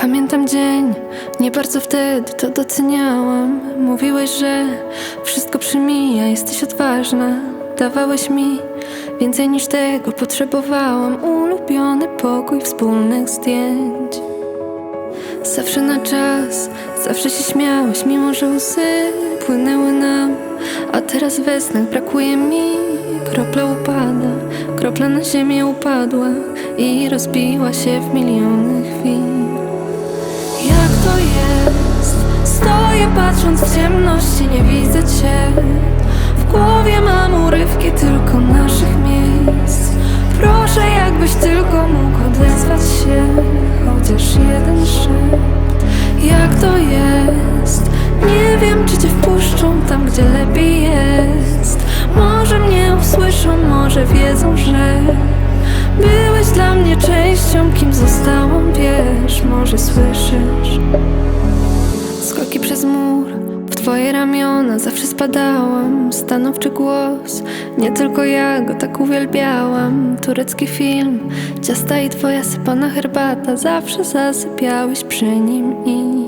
Pamiętam dzień, nie bardzo wtedy to doceniałam. Mówiłeś, że wszystko przemija, jesteś odważna. Dawałeś mi więcej niż tego potrzebowałam. Ulubiony pokój wspólnych zdjęć. Zawsze na czas, zawsze się śmiałeś, mimo że łzy płynęły nam. A teraz we snach brakuje mi, kropla upada, kropla na ziemię upadła i rozbiła się w miliony chwil. W ciemności, nie widzę cię. W głowie mam urywki tylko naszych miejsc. Proszę, jakbyś tylko mógł odezwać się, chociaż jeden szept. Jak to jest? Nie wiem, czy cię wpuszczą tam, gdzie lepiej jest. Może mnie usłyszą, może wiedzą, że byłeś dla mnie częścią, kim zostałam, wiesz, twoje ramiona zawsze spadałam. Stanowczy głos, nie tylko ja go tak uwielbiałam. Turecki film, ciasta i twoja sypana herbata, zawsze zasypiałeś przy nim i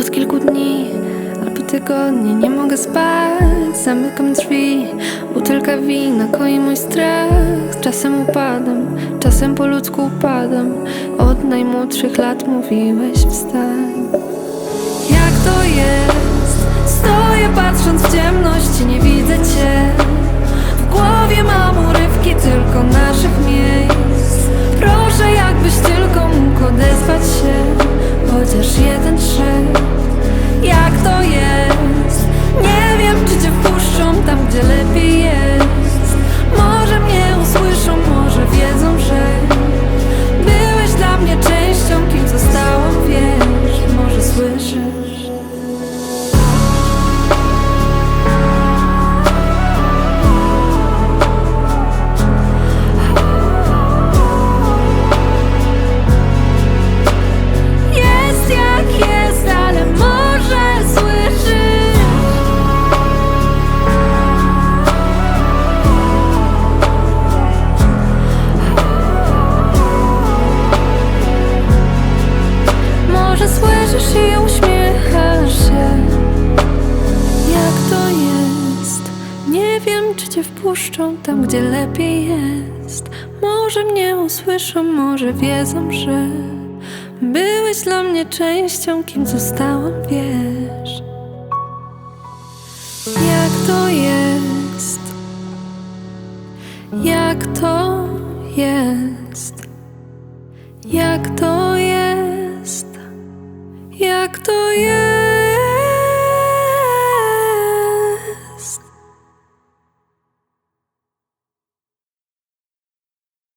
od kilku dni albo tygodni nie mogę spać. Zamykam drzwi, butelka wina koi mój strach. Czasem upadam, czasem po ludzku upadam. Od najmłodszych lat mówiłeś wstań. Jak to jest? Stoję patrząc w ciemności, nie widzę cię. W głowie mam urywki tylko naszych miejsc. Cię wpuszczą tam, gdzie lepiej jest Może mnie usłyszą, może wiedzą, że Byłeś dla mnie częścią, kim zostałam, wiesz Jak to jest? Jak to jest? Jak to jest? Jak to jest?